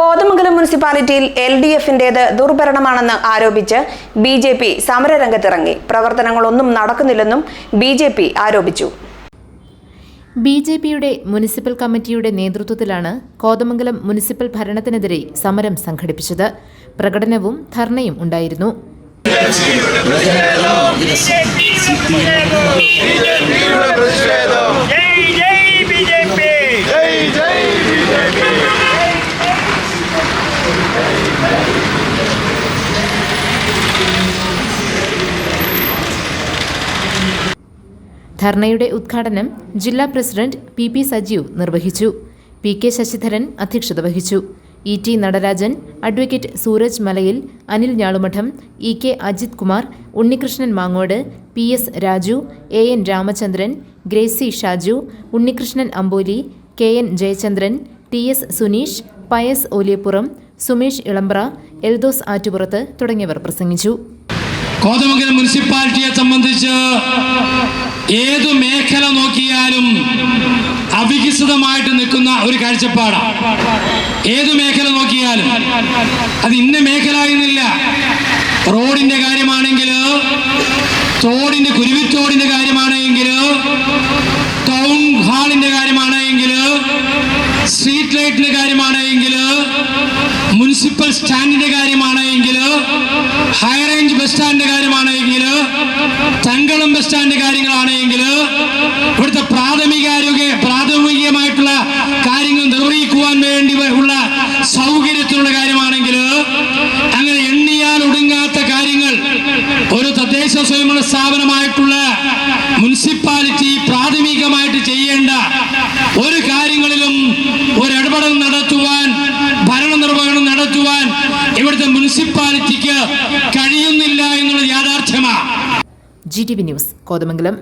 കോതമംഗലം മുനിസിപ്പാലിറ്റിയിൽ L D എഫിന്റേത് ദുർഭരണമാണെന്ന് ആരോപിച്ച് ബി ജെ പി സമരരംഗത്തിറങ്ങി. പ്രവർത്തനങ്ങളൊന്നും നടക്കുന്നില്ലെന്നും ബി ജെ പി ആരോപിച്ചു. ബി ജെ പിയുടെ മുനിസിപ്പൽ കമ്മിറ്റിയുടെ നേതൃത്വത്തിലാണ് കോതമംഗലം മുനിസിപ്പൽ ഭരണത്തിനെതിരെ സമരം സംഘടിപ്പിച്ചത്. പ്രകടനവും ധർണയും ഉണ്ടായിരുന്നു. ധർണയുടെ ഉദ്ഘാടനം ജില്ലാ പ്രസിഡന്റ് പി പി സജീവ് നിർവഹിച്ചു. പി കെ ശശിധരൻ അധ്യക്ഷത വഹിച്ചു. E T Natarajan advocate Sooraj Malayil Anil Njalumadom E K Ajith Kumar Unnikrishnan Mangode P S Raju A N Ramachandran Gracy Shaju Unnikrishnan Amboli K N Jayachandran T S Suneesh Pius Oliyappuram Sumesh Elambra Eldhose Attupurath തുടങ്ങിയവർ പ്രസംഗിച്ചു. കോതമംഗലം മുനിസിപ്പാലിറ്റിയെ സംബന്ധിച്ച് ഏത് മേഖല നോക്കിയാലും അവികസിതമായിട്ട് നിൽക്കുന്ന ഒരു കാഴ്ചപ്പാടാണ് ഏത് മേഖല നോക്കിയാലും. അത് ഇന്ന മേഖല എന്നില്ല. റോഡിന്റെ കാര്യമാണെങ്കിൽ തോടിന്റെ കുരുവിത്തോടിന്റെ കാര്യമാണെങ്കിൽ സ്ട്രീറ്റ് കാര്യമാണ് കാര്യമാണെങ്കിൽ മുനിസിപ്പൽ സ്റ്റാൻഡിന്റെ കാര്യമാണെങ്കിൽ ഹൈ റേഞ്ച് ബസ് സ്റ്റാൻഡിന്റെ കാര്യമാണെങ്കിൽ തങ്കളം ബസ് സ്റ്റാൻഡിന്റെ കാര്യങ്ങളാണെങ്കിൽ ഇവിടുത്തെ പ്രാഥമികാരോഗ്യ പ്രാഥമികമായിട്ടുള്ള കാര്യങ്ങൾ നിർവഹിക്കുവാൻ വേണ്ടി ഉള്ള സൗകര്യത്തിനുള്ള കാര്യമാണെങ്കിൽ അങ്ങനെ എണ്ണിയാൽ ഒടുങ്ങാത്ത കാര്യങ്ങൾ ഒരു തദ്ദേശ സ്വയംഭരണ സ്ഥാപനമായിട്ടുള്ള നടത്തുവാൻ ഇവിടുത്തെ മുനിസിപ്പാലിറ്റിക്ക് കഴിയുന്നില്ല എന്നുള്ളത് യാഥാർത്ഥ്യമാണ് G T V news Kothamangalam.